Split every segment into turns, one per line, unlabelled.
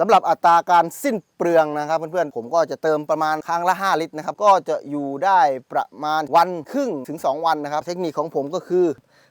สำหรับอัตราการสิ้นเปลืองนะครับเพื่อนๆผมก็จะเติมประมาณครั้งละ 5 ลิตรนะครับก็จะอยู่ได้ประมาณวันครึ่งถึง 2 วันนะครับ เทคนิคของผมก็คือ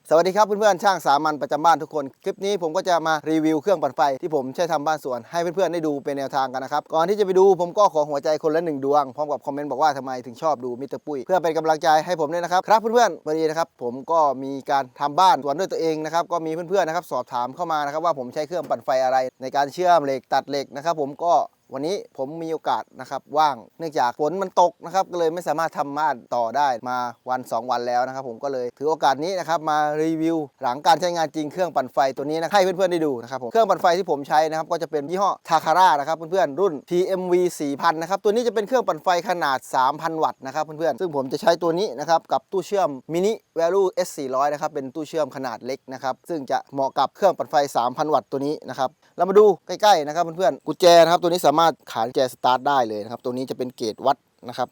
สวัสดีครับเพื่อนๆช่างสามัญประจำบ้านทุกคน คลิปนี้ผมก็จะมารีวิวเครื่องปั่นไฟที่ผมใช้ทำบ้านสวนให้เพื่อนๆได้ดูเป็นแนวทางกันนะครับ ก่อนที่จะไปดูผมก็ขอหัวใจคนละหนึ่งดวง พร้อมกับคอมเมนต์บอกว่าทำไมถึงชอบดูมิสเตอร์ปุ้ยเพื่อเป็นกำลังใจให้ผมด้วยนะครับ ครับเพื่อนๆวันนี้นะครับผมก็มีการทำบ้านสวนด้วยตัวเองนะครับก็มีเพื่อนๆนะครับสอบถามเข้ามานะครับว่าผมใช้เครื่องปั่นไฟอะไร ในการเชื่อมเหล็กตัดเหล็กนะครับผมก็ วันนี้ผมมีโอกาสนะครับว่างเนื่องจากฝนมันตกนะครับก็เลยไม่สามารถทำบ้านต่อได้มาวัน 2 วันแล้วนะครับ ผมก็เลยถือโอกาสนี้นะครับมารีวิว หลังการใช้งานจริงเครื่องปั่นไฟตัวนี้นะให้เพื่อนๆได้ดูนะครับผมเครื่องปั่นไฟที่ผมใช้นะครับก็จะเป็นยี่ห้อทาคาร่านะครับเพื่อนๆรุ่น TMV 4000นะครับตัวนี้จะเป็นเครื่องปั่นไฟขนาด 3,000 วัตต์นะครับเพื่อนๆซึ่งผมจะใช้ตัวนี้นะครับกับตู้เชื่อม Mini Value S400 นะครับเป็นตู้เชื่อมขนาดเล็กนะครับซึ่งจะเหมาะกับเครื่องปั่นไฟ 3,000 วัตต์ตัวนี้นะครับเรามาดูใกล้ๆนะครับเพื่อนๆกุญแจนะครับตัวนี้สาามารถขานแจสตาร์ทได้เลยนะครับ ตัวนี้จะเป็นเกจวัดนะครับ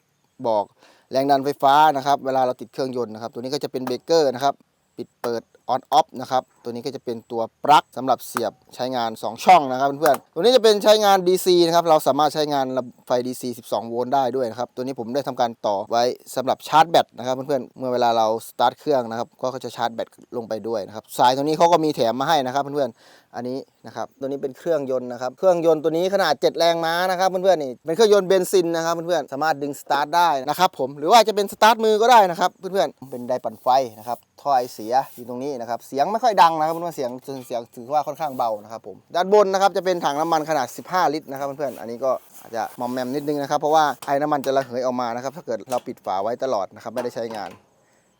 บอกแรงดันไฟฟ้านะครับ เวลาเราติดเครื่องยนต์นะครับ ตัวนี้ก็จะเป็นเบรกเกอร์นะครับ ปิดเปิดออนออฟนะครับตัวนี้ก็จะเป็นตัวปลั๊กสำหรับเสียบใช้งาน 2 ช่องนะครับเพื่อนๆตัวนี้จะเป็นใช้งาน DC นะครับเราสามารถใช้งานไฟ DC 12 โวลต์ได้ด้วยนะครับตัวนี้ผมได้ทำการต่อไว้สำหรับชาร์จแบตนะครับเพื่อนๆเมื่อเวลาเราสตาร์ทเครื่องนะครับก็จะชาร์จแบตลงไปด้วยนะครับสายตัวนี้เขาก็มีแถมมาให้นะครับเพื่อนๆอันนี้นะครับตัวนี้เป็นเครื่องยนต์นะครับเครื่องยนต์ตัวนี้ขนาด 7 แรงม้านะครับเพื่อนๆนี่เป็นเครื่องยนต์เบนซินนะครับเพื่อนๆสามารถดึงสตาร์ทได้นะครับผมหรือว่าจะเป็นสตาร์ทมือก็ได้นะครับเพื่อนๆเป็นไดปั่นไฟนะครับท่อไอเสียอยู่ตรงนี้นะครับเสียงไม่ค่อยดังนะครับเพื่อนๆเสียงเสียงถือว่าค่อนข้างเบานะครับผมด้านบนนะครับจะเป็นถังน้ำมันขนาด 15 ลิตรนะครับเพื่อนๆอันนี้ก็อาจจะมอมแมมนิดนึงนะครับเพราะว่าไอ้น้ำมันจะระเหยออกมานะครับถ้าเกิดเราปิดฝาไว้ตลอดนะครับไม่ได้ใช้งาน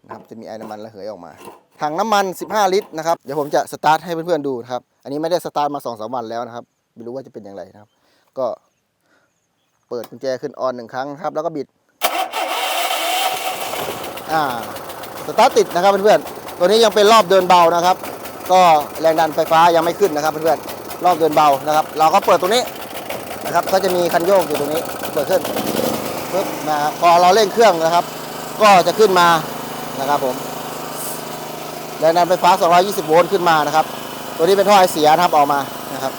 นะครับจะมีไอ้น้ำมันระเหยออกมาถังน้ำมัน 15 ลิตรนะครับเดี๋ยวผมจะสตาร์ทให้เพื่อนๆดูนะครับอันนี้ไม่ได้สตาร์ทมา2อสวันแล้วนะครับไม่รู้ว่าจะเป็นอย่างไรนะครับ ก็เปิดกุญแจขึ้นออนหนึ่งครั้งครับ แล้วก็บิดอ่าสตาร์ทติดนะครับเพื่อนๆตัวนี้ยังเป็นรอบเดินเบานะครับ ก็แรงดันไฟฟ้ายังไม่ขึ้นนะครับเพื่อนๆรอบเดินเบานะครับ เราก็เปิดตรงนี้นะครับ ก็จะมีคันโยกอยู่ตรงนี้เปิดขึ้นปึ๊บนะครับพอเราเร่งเครื่องนะครับ ก็จะขึ้นมานะครับผมแรงดันไฟฟ้า 220 โวลต์ขึ้นมานะครับ ตัวนี้เป็นท่อไอเสียนะครับออกมานะครับ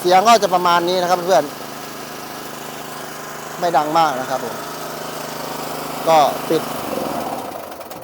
เสียงก็จะประมาณนี้นะครับเพื่อนๆไม่ดังมากนะครับผมก็ปิด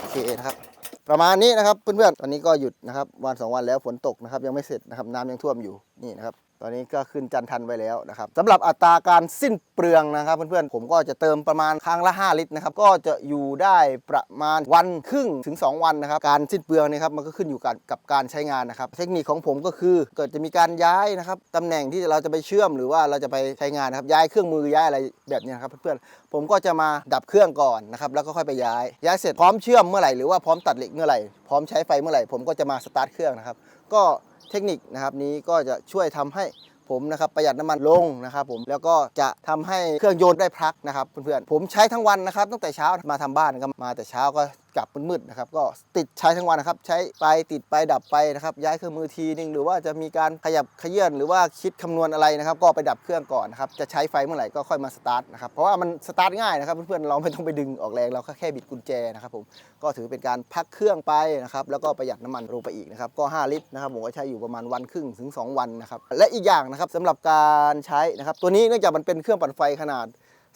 โอเคนะครับ ประมาณนี้นะครับเพื่อนๆตอนนี้ก็หยุดนะครับวันสองวันแล้วฝนตกนะครับยังไม่เสร็จนะครับน้ำยังท่วมอยู่นี่นะครับ ตอนนี้ก็ขึ้นจันทันไว้แล้วนะครับสำหรับอัตราการสิ้นเปลืองนะครับ เพื่อนๆผมก็จะเติมประมาณครั้งละ 5 ลิตรนะครับก็จะอยู่ได้ประมาณวันครึ่งถึง 2 วันนะครับการสิ้นเปลืองเนะครับมันก็ขึ้นอยู่กับกับการใช้งานนะครับ เทคนิคของผมก็คือเกิดจะมีการย้ายนะครับตำแหน่งที่เราจะไปเชื่อมหรือว่าเราจะไปใช้งานนะครับย้ายเครื่องมือย้ายอะไรแบบนี้นะครับเพื่อนๆผมก็จะมาดับเครื่องก่อนนะครับแล้วก็ค่อยไปย้าย ย้ายเสร็จพร้อมเชื่อมเมื่อไหร่หรือว่าพร้อมตัดเหล็กเมื่อไหร่พร้อมใช้ไฟเมื่อไหร่ผมก็จะมาสตาร์ทเครื่องนะครับก็ เทคนิคนะครับนี้ก็จะช่วยทำให้ผมนะครับประหยัดน้ำมันลงนะครับผมแล้วก็จะทำให้เครื่องยนต์ได้พักนะครับเพื่อนๆผมใช้ทั้งวันนะครับตั้งแต่เช้ามาทำบ้านก็มาแต่เช้าก็กลับมืดๆนะครับก็ติดใช้ทั้งวันนะครับ ใช้ไปติดไปดับไปนะครับ ย้ายเครื่องมือทีนึงหรือว่าจะมีการขยับขยื่นหรือว่าคิดคำนวณอะไรนะครับ ก็ไปดับเครื่องก่อนนะครับจะใช้ไฟเมื่อไหร่ก็ค่อยมาสตาร์ทนะครับเพราะว่ามันสตาร์ทง่ายนะครับเพื่อนๆเราไม่ต้องไปดึงออกแรงเราแค่บิดกุญแจนะครับผมก็ถือเป็นการพักเครื่องไปนะครับแล้วก็ประหยัดน้ำมันลงไปอีกนะครับก็ 5 ลิตรนะครับผมก็ใช้อยู่ประมาณวันครึ่งถึง 2 วันนะครับและอีกอย่างนะครับสำหรับการใช้นะครับตัวนี้เนื่องจากมันเป็นเครื่องปั่นไฟขนาด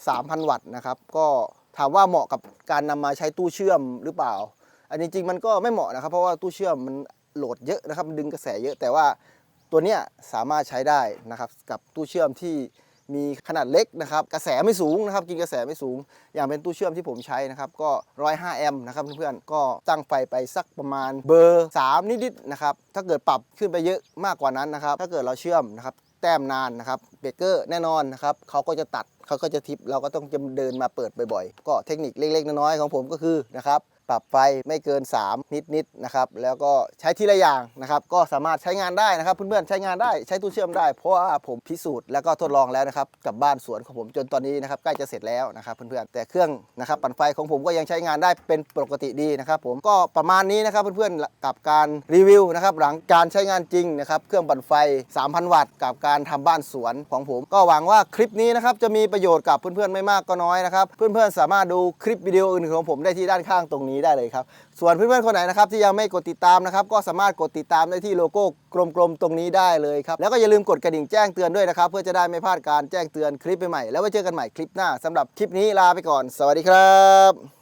3,000 วัตต์นะครับก็ ถามว่าเหมาะกับการนำมาใช้ตู้เชื่อมหรือเปล่า อันนี้จริงๆมันก็ไม่เหมาะนะครับ เพราะว่าตู้เชื่อมมันโหลดเยอะนะครับมันดึงกระแสเยอะแต่ว่าตัวเนี้ยสามารถใช้ได้นะครับกับตู้เชื่อมที่มีขนาดเล็กนะครับกระแสไม่สูงนะครับกินกระแสไม่สูง อย่างเป็นตู้เชื่อมที่ผมใช้นะครับก็ 105 แอมป์นะครับเพื่อนๆก็ตั้งไฟไปสักประมาณเบอร์ 3 นิดๆนะครับถ้าเกิดปรับขึ้นไปเยอะมากกว่านั้นนะครับถ้าเกิดเราเชื่อมนะครับ ต้มนานนะครับเบรกเกอร์แน่นอนนะครับเขาก็จะตัดเขาก็จะทิปเราก็ต้องจะเดินมาเปิดบ่อยๆ ก็เทคนิคเล็กๆน้อยๆของผมก็คือนะครับ ปรับไฟไม่เกิน 3 นิดๆนนะครับแล้วก็ใช้ทีละอย่างนะครับก็สามารถใช้งานได้นะครับเพื่อนๆใช้งานได้ใช้ตู้เชื่อมได้ เพราะว่าผมพิสูจน์แล้วก็ทดลองแล้วนะครับกับบ้านสวนของผมจนตอนนี้นะครับใกล้จะเสร็จแล้วนะครับเพื่อนๆแต่เครื่องนะครับปั่นไฟของผมก็ยังใช้งานได้เป็นปกติดีนะครับผมก็ประมาณนี้นะครับเพื่อนๆกับการรีวิวนะครับหลังการใช้งานจริงนะครับเครื่องปั่นไฟ 3,000 วัตต์กับการทำบ้านสวนของผม ก็หวังว่าคลิปนี้นะครับจะมีประโยชน์กับเพื่อนๆไม่มากก็น้อยนะครับเพื่อนๆสามารถดูคลิปวิดีโออื่นของผมได้ที่ด้านข้างตรงนี้นี้ได้เลยครับ ส่วนเพื่อนๆคนไหนนะครับที่ยังไม่กดติดตามนะครับก็สามารถกดติดตามได้ที่โลโก้กลมๆตรงนี้ได้เลยครับแล้วก็อย่าลืมกดกระดิ่งแจ้งเตือนด้วยนะครับเพื่อจะได้ไม่พลาดการแจ้งเตือนคลิปใหม่ๆแล้วไว้เจอกันใหม่คลิปหน้าสำหรับคลิปนี้ลาไปก่อน สวัสดีครับ